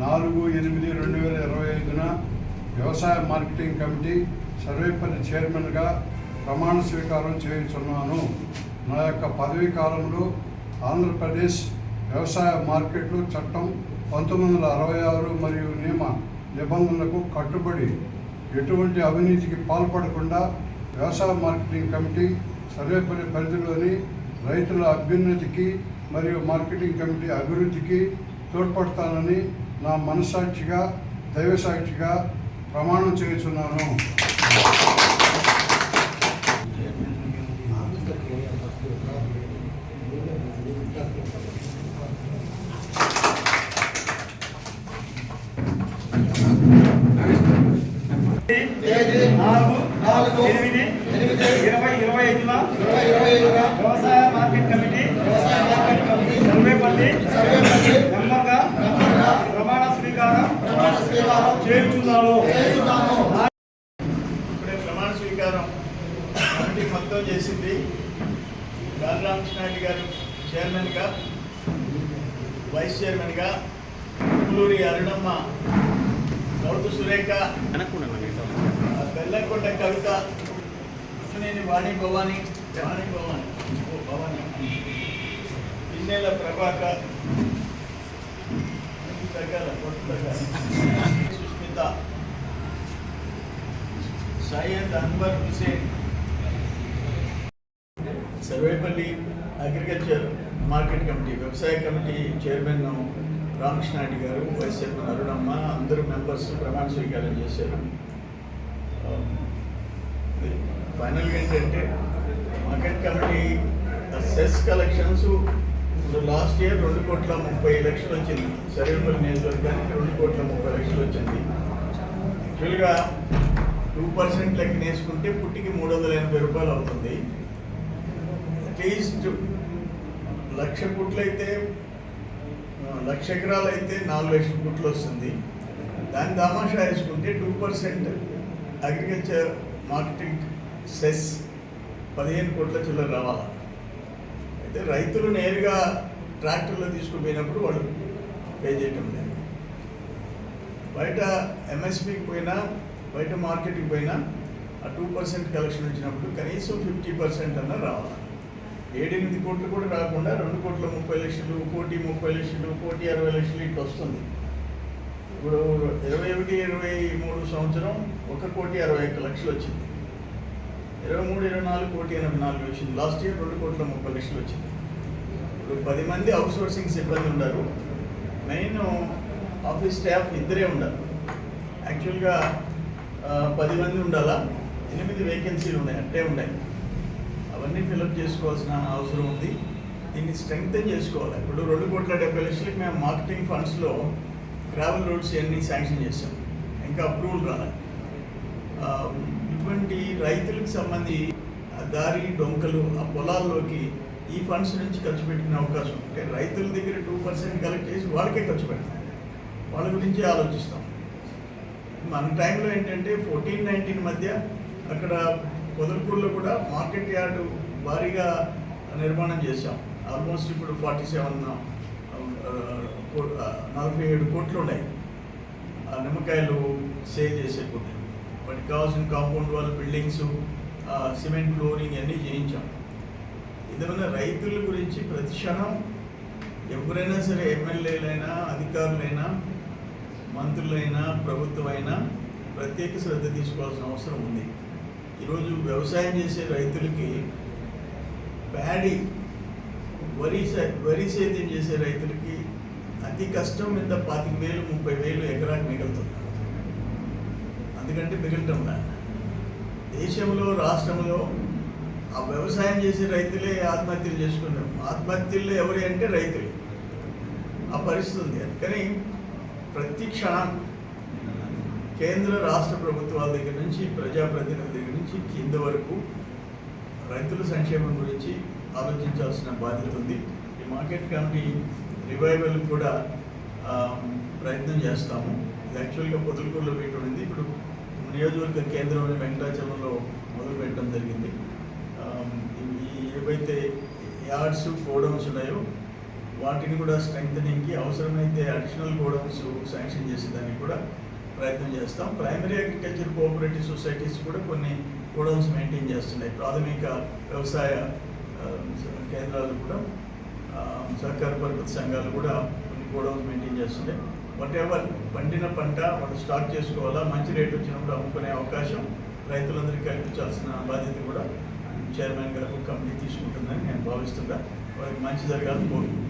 నాలుగు ఎనిమిది రెండు వేల ఇరవై ఐదున వ్యవసాయ మార్కెటింగ్ కమిటీ సర్వేపల్లి చైర్మన్గా ప్రమాణ స్వీకారం చేయించున్నాను. నా యొక్క పదవీ కాలంలో ఆంధ్రప్రదేశ్ వ్యవసాయ మార్కెట్లు చట్టం పంతొమ్మిది వందల అరవై ఆరు మరియు నియమ నిబంధనలకు కట్టుబడి ఎటువంటి అవినీతికి పాల్పడకుండా వ్యవసాయ మార్కెటింగ్ కమిటీ సర్వేపల్లి పరిధిలోని రైతుల అభ్యున్నతికి మరియు మార్కెటింగ్ కమిటీ అభివృద్ధికి తోడ్పడతానని నా మనస్సాక్షిగా దైవసాక్షిగా ప్రమాణం చేస్తున్నాను నాలుగు నాలుగు ఎనిమిది ఎనిమిది ఇరవై ఇరవై ఐదున ఇరవై ఇరవై ఐదున వ్యవసాయ సర్వేపల్లి సర్వేపల్లి ప్రమాణ స్వీకారం ప్రమాణ స్వీకారం చేయుచున్నాను చేస్తున్నాను ఇప్పుడే ప్రమాణ స్వీకారం కమిటీ మొత్తం చేసింది బాలరామకృష్ణారెడ్డి గారు చైర్మన్గా వైస్ చైర్మన్గా పులూరి అరుణమ్మ గౌతు సురేఖ ఆ బెల్లంకొండ కవిత వాణి భవాని వాణి భవాని ఓ Bhavani Pinnela Prabhakar Susmitha Syed Anwar Hussain. Sarvepalli agriculture market committee వ్యవసాయ కమిటీ చైర్మన్ రామకృష్ణారెడ్డి గారు వైస్ చైర్మన్ అరుణమ్మ అందరూ మెంబర్స్ ప్రమాణ స్వీకారం చేశారు. ఫైనల్గా ఏంటంటే market committee cess collections last year రెండు కోట్ల ముప్పై లక్షలు వచ్చింది. సర్వేపల్లి నియోజకవర్గానికి రెండు కోట్ల ముప్పై లక్షలు వచ్చింది. యాక్చువల్గా టూ పర్సెంట్ లెక్క వేసుకుంటే పుట్టికి మూడు వందల ఎనభై రూపాయలు అవుతుంది. అట్లీస్ట్ లక్ష పుట్లు అయితే లక్ష ఎకరాలు అయితే నాలుగు లక్షల పుట్లు వస్తుంది. దాని దామాషా వేసుకుంటే two percent agriculture marketing cess పదిహేను కోట్ల చిల్లర రావాలి? అయితే రైతులు నేరుగా ట్రాక్టర్లో తీసుకుపోయినప్పుడు వాళ్ళు పే చేయటం లేదు. బయట ఎంఎస్పికి పోయినా బయట మార్కెట్కి పోయినా ఆ టూ పర్సెంట్ కలెక్షన్ వచ్చినప్పుడు కనీసం ఫిఫ్టీ పర్సెంట్ అన్న రావాలి. ఏడెనిమిది కోట్లు కూడా రాకుండా రెండు కోట్ల ముప్పై లక్షలు కోటి ముప్పై లక్షలు కోటి అరవై లక్షలు ఇట్లా వస్తుంది. ఇప్పుడు ఇరవై ఒకటి ఇరవై మూడు సంవత్సరం ఒక కోటి అరవై ఒక్క లక్షలు వచ్చింది. ఇరవై మూడు ఇరవై నాలుగు కోటి ఎనభై నాలుగు వచ్చింది లాస్ట్ ఇయర్ రెండు కోట్ల ముప్పై లక్షలు వచ్చింది. ఇప్పుడు పది మంది అవుట్ సోర్సింగ్ సిబ్బంది ఉన్నారు. మెయిన్ ఆఫీస్ స్టాఫ్ ఇద్దరే ఉండాలి. యాక్చువల్గా పది మంది ఉండాలా? ఎనిమిది వేకెన్సీలు ఉన్నాయి అట్టే ఉన్నాయి. అవన్నీ ఫిలప్ చేసుకోవాల్సిన అవసరం ఉంది. దీన్ని స్ట్రెంగ్తెన్ చేసుకోవాలి. ఇప్పుడు రెండు కోట్ల డెబ్బై లక్షలకి మేము మార్కెటింగ్ ఫండ్స్లో గ్రావెల్ రోడ్స్ అన్నీ శాంక్షన్ చేసాం ఇంకా అప్రూవల్ రాలేదు. ఇటువంటి రైతులకు సంబంధించి ఆ దారి డొంకలు ఆ పొలాల్లోకి ఈ ఫండ్స్ నుంచి ఖర్చు పెట్టిన అవకాశం ఉంటే రైతుల దగ్గర టూ పర్సెంట్ కలెక్ట్ చేసి వాళ్ళకే ఖర్చు పెడతాం. వాళ్ళ గురించి ఆలోచిస్తాం. మన టైంలో ఏంటంటే ఫోర్టీన్ నైన్టీన్ మధ్య అక్కడ పొదలకూరులో కూడా మార్కెట్ యార్డు భారీగా నిర్మాణం చేశాం. ఆల్మోస్ట్ ఇప్పుడు ఫార్టీ సెవెన్ నలభై ఏడు కోట్లు ఉన్నాయి. ఆ నిమ్మకాయలు సేల్ చేసే కొట్లు. వాటికి కావాల్సిన compound wall buildings cement flooring అన్నీ చేయించాం. ఏదైనా రైతుల గురించి ప్రతి క్షణం ఎవరైనా సరే ఎమ్మెల్యేలైనా అధికారులైనా మంత్రులైనా ప్రభుత్వం అయినా ప్రత్యేక శ్రద్ధ తీసుకోవాల్సిన అవసరం ఉంది. ఈరోజు వ్యవసాయం చేసే రైతులకి ప్యాడీ వరి సే- వరి సేద్యం చేసే రైతులకి అతి కష్టం మీద పాతిక వేలు ముప్పై వేలు ఎకరాకి మిగులుతుంది. అందుకంటే మిగలటం దేశంలో రాష్ట్రంలో ఆ వ్యవసాయం చేసే రైతులే ఆత్మహత్యలు చేసుకున్నారు ఆత్మహత్యలు ఎవరి అంటే రైతులు. ఆ పరిస్థితి ఉంది. అందుకని ప్రతి క్షణం కేంద్ర రాష్ట్ర ప్రభుత్వాల దగ్గర నుంచి ప్రజాప్రతినిధుల దగ్గర నుంచి కింద వరకు రైతుల సంక్షేమం గురించి ఆలోచించాల్సిన బాధ్యత ఉంది. ఈ మార్కెట్ కమిటీ రివైవల్ కూడా ప్రయత్నం చేస్తాము. ఇది యాక్చువల్గా పొదలకూరులో పెట్టి ఉంది ఇప్పుడు నియోజకవర్గ కేంద్రంలోని వెంకటాచలంలో మొదలు పెట్టడం జరిగింది. ఏవైతే యార్డ్స్ గోడౌన్స్ ఉన్నాయో వాటిని కూడా స్ట్రెంగ్తనింగ్కి అవసరమైతే అడిషనల్ గోడౌన్స్ శాంక్షన్ చేసేదానికి కూడా ప్రయత్నం చేస్తాం. ప్రైమరీ అగ్రికల్చర్ కోఆపరేటివ్ సొసైటీస్ కూడా కొన్ని గోడౌన్స్ మెయింటైన్ చేస్తున్నాయి. ప్రాథమిక వ్యవసాయ కేంద్రాలు కూడా సహకార పరపతి సంఘాలు కూడా కొన్ని గోడౌన్స్ మెయింటైన్ చేస్తున్నాయి. వాట్ ఎవర్ పండిన పంట వాళ్ళు స్టాక్ చేసుకోవాలా మంచి రేట్ వచ్చినప్పుడు అమ్ముకునే అవకాశం రైతులందరికీ కల్పించాల్సిన బాధ్యత కూడా చైర్మన్ గారు కంపెనీ తీసుకుంటుందని నేను భావిస్తున్నా. వారికి మంచి జరగాలని కోరుకుంటున్నాను